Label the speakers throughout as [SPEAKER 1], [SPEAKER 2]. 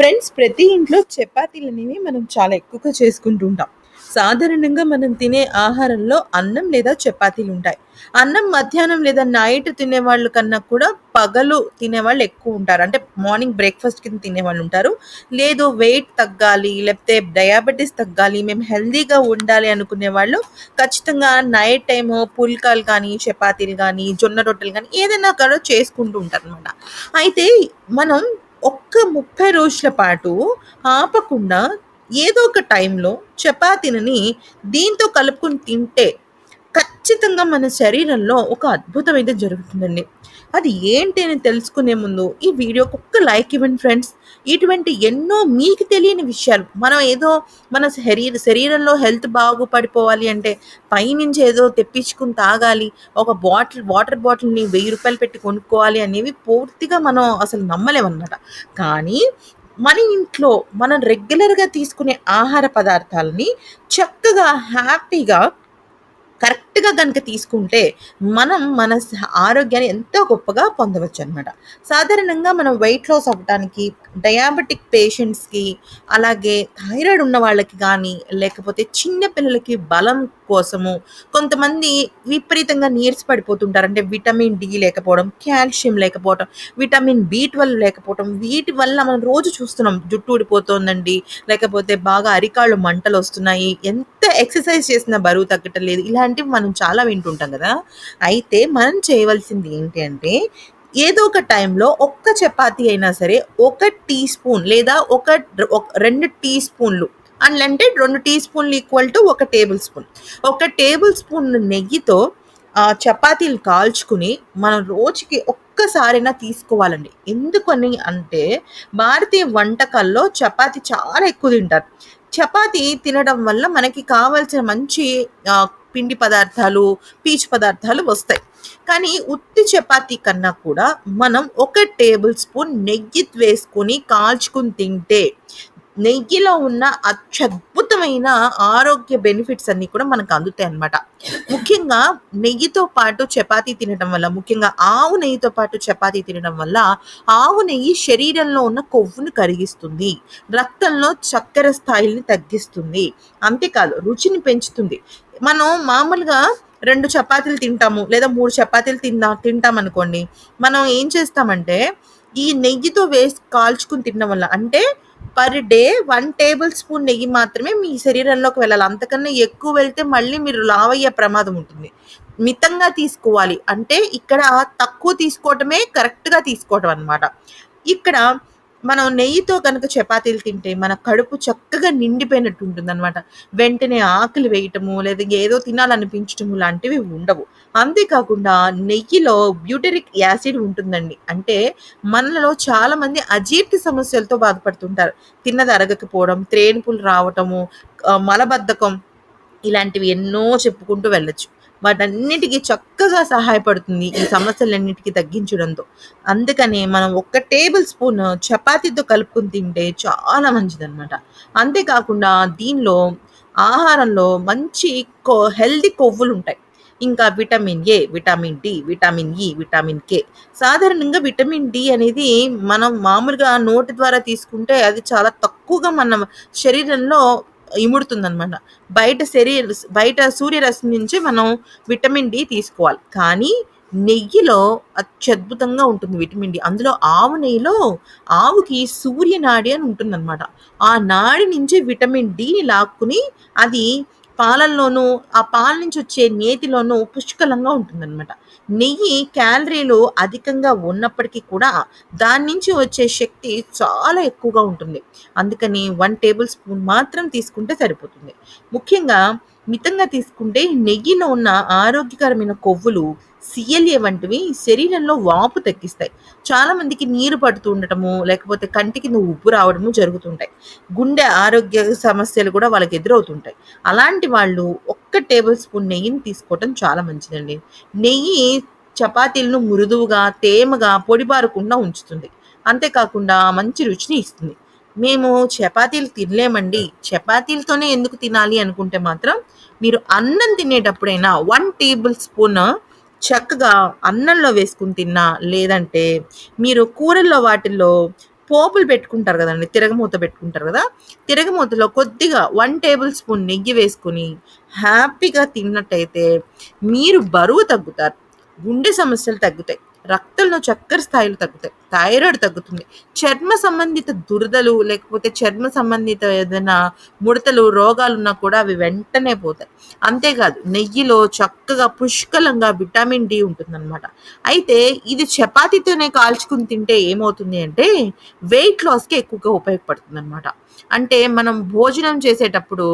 [SPEAKER 1] Friends ప్రతి ఇంట్లో చపాతీలు అనేవి మనం చాలా ఎక్కువగా చేసుకుంటూ ఉంటాం సాధారణంగా మనం తినే ఆహారంలో అన్నం లేదా చపాతీలు ఉంటాయి. అన్నం మధ్యాహ్నం లేదా నైట్ తినేవాళ్ళు కన్నా కూడా పగలు తినేవాళ్ళు ఎక్కువ ఉంటారు. అంటే మార్నింగ్ బ్రేక్ఫాస్ట్ కింద తినేవాళ్ళు ఉంటారు. లేదు వెయిట్ తగ్గాలి లేకపోతే డయాబెటీస్ తగ్గాలి మేము హెల్దీగా ఉండాలి అనుకునే వాళ్ళు ఖచ్చితంగా నైట్ టైము పుల్కాలు కానీ చపాతీలు కానీ జొన్న రొట్టెలు కానీ ఏదైనా కూడా చేసుకుంటూ ఉంటారు అనమాట అయితే మనం ఒక్క 30 రోజుల పాటు ఆపకుండా ఏదో ఒక టైంలో చపాతీని దీంతో కలుపుకొని తింటే ఖచ్చితంగా మన శరీరంలో ఒక అద్భుతం అయితే జరుగుతుందండి. అది ఏంటి అని తెలుసుకునే ముందు ఈ వీడియోకి ఒక్క లైక్ ఇవ్వండి ఫ్రెండ్స్. ఇటువంటి ఎన్నో మీకు తెలియని విషయాలు మనం ఏదో మన శరీర శరీరంలో హెల్త్ బాగుపడిపోవాలి అంటే పైనుంచి ఏదో తెప్పించుకుని తాగాలి. ఒక బాటిల్ వాటర్ బాటిల్‌ని వెయ్యి రూపాయలు పెట్టి కొనుక్కోవాలి అనేవి పూర్తిగా మనం అసలు నమ్మలేమన్నమాట కానీ మన ఇంట్లో మనం రెగ్యులర్‌గా తీసుకునే ఆహార పదార్థాలని చక్కగా హ్యాపీగా కరెక్ట్‌గా కనుక తీసుకుంటే, మనం మన ఆరోగ్యాన్ని ఎంతో గొప్పగా పొందవచ్చు అనమాట సాధారణంగా మనం వెయిట్ లాస్ అవ్వటానికి, డయాబెటిక్ పేషెంట్స్‌కి, అలాగే థైరాయిడ్ ఉన్న వాళ్ళకి కానీ లేకపోతే చిన్న పిల్లలకి బలం కోసము, కొంతమంది విపరీతంగా నీరస పడిపోతుంటారు. అంటే విటమిన్ డి లేకపోవడం, కాల్షియం లేకపోవటం, విటమిన్ బీట్ వల్ల లేకపోవడం వీటి వల్ల మనం రోజు చూస్తున్నాం. జుట్టు ఊడిపోతుందండి లేకపోతే బాగా అరికాళ్ళు మంటలు వస్తున్నాయి ఎంత ఎక్సర్సైజ్ చేసినా బరువు తగ్గటం లేదు. ఇలాంటివి మనం చాలా వింటుంటాం కదా అయితే మనం చేయవలసింది ఏంటి అంటే, ఏదో ఒక టైంలో ఒక్క చపాతీ అయినా సరే, ఒక టీ స్పూన్ లేదా ఒక రెండు టీ స్పూన్లు అంటే రెండు టీ స్పూన్లు ఈక్వల్ టు ఒక టేబుల్ స్పూన్. ఒక టేబుల్ స్పూన్ నెయ్యితో చపాతీలు కాల్చుకుని, మనం రోజుకి ఒక్కసారైనా తీసుకోవాలండి. ఎందుకని అంటే, భారతీయ వంటకాల్లో చపాతి చాలా ఎక్కువ తింటారు. చపాతీ తినడం వల్ల మనకి కావాల్సిన మంచి పిండి పదార్థాలు, పీచు పదార్థాలు వస్తాయి. కానీ ఉత్తి చపాతీ కన్నా కూడా మనం ఒక టేబుల్ స్పూన్ నెయ్యి వేసుకొని కాల్చుకొని తింటే, నెయ్యిలో ఉన్న అత్యద్భుతమైన ఆరోగ్య బెనిఫిట్స్ అన్నీ కూడా మనకు అందుతాయి అనమాట ముఖ్యంగా నెయ్యితో పాటు చపాతీ తినడం వల్ల, ముఖ్యంగా ఆవు నెయ్యితో పాటు చపాతీ తినడం వల్ల, ఆవు నెయ్యి శరీరంలో ఉన్న కొవ్వును కరిగిస్తుంది. రక్తంలో చక్కెర స్థాయిల్ని తగ్గిస్తుంది. అంతేకాదు రుచిని పెంచుతుంది. మనం మామూలుగా రెండు చపాతీలు తింటాము. లేదా మూడు చపాతీలు తిందా అనుకోండి మనం ఏం చేస్తామంటే, ఈ నెయ్యితో వేసి కాల్చుకొని తినడం వల్ల అంటే per day one tablespoon నెయ్యి మాత్రమే మీ శరీరంలోకి వెళ్ళాలి. అంతకన్నా ఎక్కువ వెళ్తే మళ్ళీ మీరు లావయ్యే ప్రమాదం ఉంటుంది. మితంగా తీసుకోవాలి. అంటే ఇక్కడ తక్కువ తీసుకోవటమే కరెక్ట్‌గా తీసుకోవటం అనమాట. ఇక్కడ మనం నెయ్యితో కనుక చపాతీలు తింటే మన కడుపు చక్కగా నిండిపోయినట్టు ఉంటుంది అనమాట వెంటనే ఆకలి వేయటము, లేదా ఏదో తినాలనిపించటము లాంటివి ఉండవు. అంతేకాకుండా నెయ్యిలో బ్యూటరిక్ యాసిడ్ ఉంటుందండి. అంటే మనలో చాలామంది అజీర్తి సమస్యలతో బాధపడుతుంటారు. తిన్నది అరగకపోవడం, త్రేణుపులు రావటము, మలబద్ధకం ఇలాంటివి ఎన్నో చెప్పుకుంటూ వెళ్ళొచ్చు. వాటన్నిటికీ చక్కగా సహాయపడుతుంది ఈ సమస్యలన్నిటికీ తగ్గించడంతో. అందుకనే మనం ఒక్క టేబుల్ స్పూన్ చపాతీతో కలుపుకొని తింటే చాలా మంచిదనమాట. అంతేకాకుండా దీనిలో ఆహారంలో మంచి కొ కొవ్వులు ఉంటాయి ఇంకా vitamin A, vitamin D, vitamin E, vitamin K. సాధారణంగా విటమిన్ డి అనేది మనం మామూలుగా నోటి ద్వారా తీసుకుంటే అది చాలా తక్కువగా మన శరీరంలో ఇముడుతుందనమాట. బయట శరీర బయట సూర్యరశ్మి నుంచి మనం విటమిన్ డి తీసుకోవాలి. కానీ నెయ్యిలో అత్యద్భుతంగా ఉంటుంది విటమిన్ డి. అందులో ఆవు నెయ్యిలో ఆవుకి సూర్యనాడి అని ఉంటుందనమాట. ఆ నాడి నుంచి విటమిన్ డిని లాక్కుని అది పాలల్లోనూ, ఆ పాల నుంచి వచ్చే నేతిలోనూ పుష్కలంగా ఉంటుందన్నమాట నెయ్యి క్యాలరీలు అధికంగా ఉన్నప్పటికీ కూడా దాని నుంచి వచ్చే శక్తి చాలా ఎక్కువగా ఉంటుంది. అందుకని వన్ టేబుల్ స్పూన్ మాత్రం తీసుకుంటే సరిపోతుంది. ముఖ్యంగా మితంగా తీసుకుంటే నెయ్యిలో ఉన్న ఆరోగ్యకరమైన కొవ్వులు సిఎల్ఏ వంటివి శరీరంలో వాపు తగ్గిస్తాయి. చాలామందికి నీరు పడుతూ ఉండటము, లేకపోతే కంటి కింద ఉబ్బు రావడము జరుగుతుంటాయి. గుండె ఆరోగ్య సమస్యలు కూడా వాళ్ళకి ఎదురవుతుంటాయి. అలాంటి వాళ్ళు ఒక్క టేబుల్ స్పూన్ నెయ్యిని తీసుకోవటం చాలా మంచిదండి. నెయ్యి చపాతీలను మృదువుగా, తేమగా, పొడిబారకుండా ఉంచుతుంది. అంతేకాకుండా మంచి రుచిని ఇస్తుంది. మేము చపాతీలు తినలేమండి. చపాతీలతోనే ఎందుకు తినాలి అనుకుంటే మాత్రం, మీరు అన్నం తినేటప్పుడైనా వన్ టేబుల్ స్పూన్ చక్కగా అన్నంలో వేసుకుని తిన్నా, లేదంటే మీరు కూరల్లో వాటిల్లో పోపులు పెట్టుకుంటారు కదండి తిరగమూత పెట్టుకుంటారు కదా! తిరగమూతలో కొద్దిగా వన్ టేబుల్ స్పూన్ నెయ్యి వేసుకొని హ్యాపీగా తిన్నట్టయితే మీరు బరువు తగ్గుతారు. గుండె సమస్యలు తగ్గుతాయి. రక్తంలో చక్కెర స్థాయిలు తగ్గుతాయి. థైరాయిడ్ తగ్గుతుంది. చర్మ సంబంధిత దురదలు లేకపోతే చర్మ సంబంధిత ఏదైనా ముడతలు, రోగాలు ఉన్నా కూడా అవి వెంటనే పోతాయి. అంతేకాదు నెయ్యిలో చక్కగా పుష్కలంగా విటమిన్ డి ఉంటుందన్నమాట అయితే ఇది చపాతీతోనే కాల్చుకొని తింటే ఏమవుతుంది అంటే వెయిట్ లాస్‌కి ఎక్కువగా ఉపయోగపడుతుంది అనమాట అంటే మనం భోజనం చేసేటప్పుడు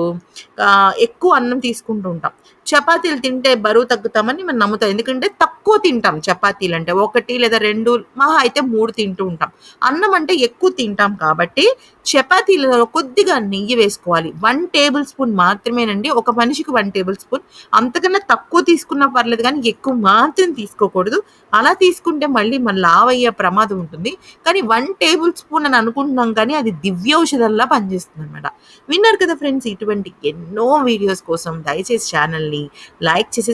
[SPEAKER 1] ఎక్కువ అన్నం తీసుకుంటూ ఉంటాం. చపాతీలు తింటే బరువు తగ్గుతామని మనం నమ్ముతాం. ఎందుకంటే తక్కువ తింటాం చపాతీలు అంటే ఒకటి లేదా రెండు మహా అయితే మూడు తింటూ ఉంటాం. అన్నం అంటే ఎక్కువ తింటాం కాబట్టి చపాతీలలో కొద్దిగా నెయ్యి వేసుకోవాలి. వన్ టేబుల్ స్పూన్ మాత్రమేనండి. ఒక మనిషికి వన్ టేబుల్ స్పూన్. అంతకన్నా తక్కువ తీసుకున్నా పర్లేదు కానీ ఎక్కువ మాత్రం తీసుకోకూడదు. అలా తీసుకుంటే మళ్ళీ మన లావ్ అయ్యే ప్రమాదం ఉంటుంది. కానీ వన్ టేబుల్ స్పూన్ అని అనుకుంటున్నాం కానీ అది దివ్యౌషధంలా పనిచేస్తుందనమాట. విన్నారు కదా ఫ్రెండ్స్ ఇటువంటి ఎన్నో వీడియోస్ కోసం దయచేసి ఛానల్ని లైక్ చేసి